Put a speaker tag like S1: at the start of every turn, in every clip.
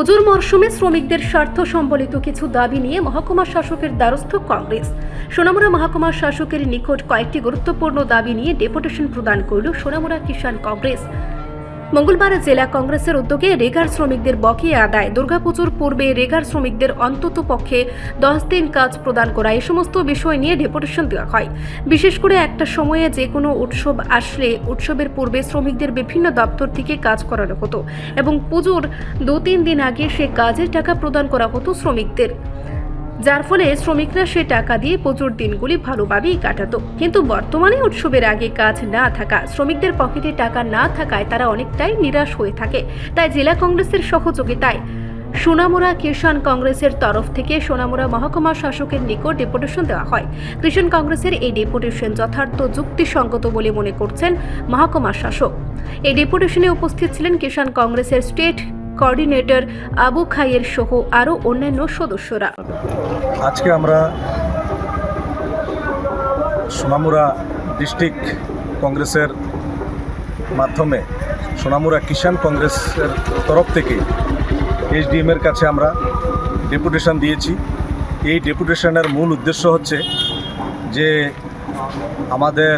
S1: পুজোর মরশুমে শ্রমিকদের স্বার্থ সম্বলিত কিছু দাবি নিয়ে মহকুমা শাসকের দ্বারস্থ কংগ্রেস। সোনামুড়া মহকুমা শাসকের নিকট কয়েকটি গুরুত্বপূর্ণ দাবি নিয়ে ডেপুটেশন প্রদান করল সোনামুড়া কিষাণ কংগ্রেস। মঙ্গলবার জেলা কংগ্রেসের উদ্যোগে রেগার শ্রমিকদের বকেয়া আদায়। দুর্গাপুজোর পূর্বে রেগার শ্রমিকদের অন্তত পক্ষে দশ দিন কাজ প্রদান করা এই সমস্ত বিষয় নিয়ে ডেপুটেশন দেওয়া হয়। বিশেষ করে একটা সময়ে যে কোনো উৎসব আসলে উৎসবের পূর্বে শ্রমিকদের বিভিন্ন দপ্তর থেকে কাজ করানো হতো এবং পুজোর দু তিন দিন আগে সে কাজের টাকা প্রদান করা হতো শ্রমিকদের। যার ফলে শ্রমিকরা সে টাকা দিয়ে পুজোর দিনগুলি ভালোভাবেই কাটাত। কিন্তু বর্তমানে উৎসবের আগে কাজ না থাকা, শ্রমিকদের পকেটে টাকা না থাকায় তারা অনেকটাই নিরাশ হয়ে থাকে। তাই জেলা কংগ্রেসের সহযোগিতায় সোনামুড়া কিষাণ কংগ্রেসের তরফ থেকে সোনামুড়া মহকুমা শাসকের নিকট ডেপুটেশন দেওয়া হয়। কৃষণ কংগ্রেসের এই ডেপুটেশন যথার্থ যুক্তিসঙ্গত বলে মনে করছেন মহকুমা শাসক। এই ডেপুটেশনে উপস্থিত ছিলেন কিষাণ কংগ্রেসের স্টেট কোঅর্ডিনেটর আবু খাইয়ের সহ আরও অন্যান্য সদস্যরা।
S2: আজকে আমরা সোনামুরা ডিস্ট্রিক্ট কংগ্রেসের মাধ্যমে সোনামুরা কিষাণ কংগ্রেসের তরফ থেকে এসডিএমের কাছে আমরা ডেপুটেশন দিয়েছি। এই ডেপুটেশনের মূল উদ্দেশ্য হচ্ছে যে আমাদের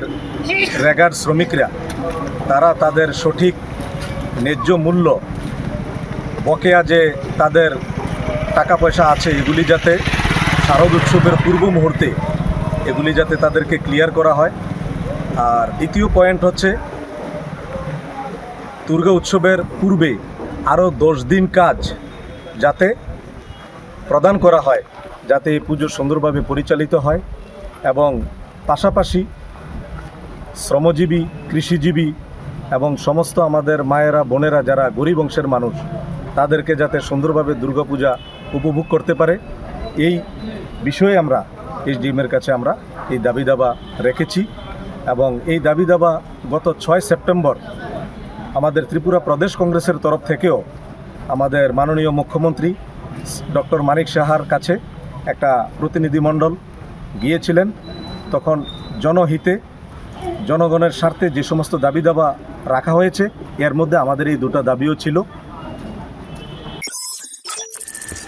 S2: রেগার শ্রমিকরা, তারা তাদের সঠিক ন্যায্য মূল্য বকেয়া যে তাদের টাকা পয়সা আছে, এগুলি যাতে শারদ উৎসবের পূর্ব মুহূর্তে এগুলি যাতে তাদেরকে ক্লিয়ার করা হয়। আর দ্বিতীয় পয়েন্ট হচ্ছে, দুর্গা উৎসবের পূর্বে আরও দশ দিন কাজ যাতে প্রদান করা হয়, যাতে এই পুজো সুন্দরভাবে পরিচালিত হয় এবং পাশাপাশি শ্রমজীবী, কৃষিজীবী এবং সমস্ত আমাদের মায়েরা, বোনেরা যারা গরিব অংশের মানুষ তাদেরকে যাতে সুন্দরভাবে দুর্গাপূজা উপভোগ করতে পারে। এই বিষয়ে আমরা এসডিএমের কাছে আমরা এই দাবি দাবা রেখেছি এবং এই দাবি দাবা গত ছয় সেপ্টেম্বর আমাদের ত্রিপুরা প্রদেশ কংগ্রেসের তরফ থেকেও আমাদের মাননীয় মুখ্যমন্ত্রী ডক্টর মানিক সাহার কাছে একটা প্রতিনিধিমণ্ডল গিয়েছিলেন। তখন জনহিতে, জনগণের স্বার্থে যে সমস্ত দাবি দাবা রাখা হয়েছে, এর মধ্যে আমাদের এই দুটো দাবিও ছিল।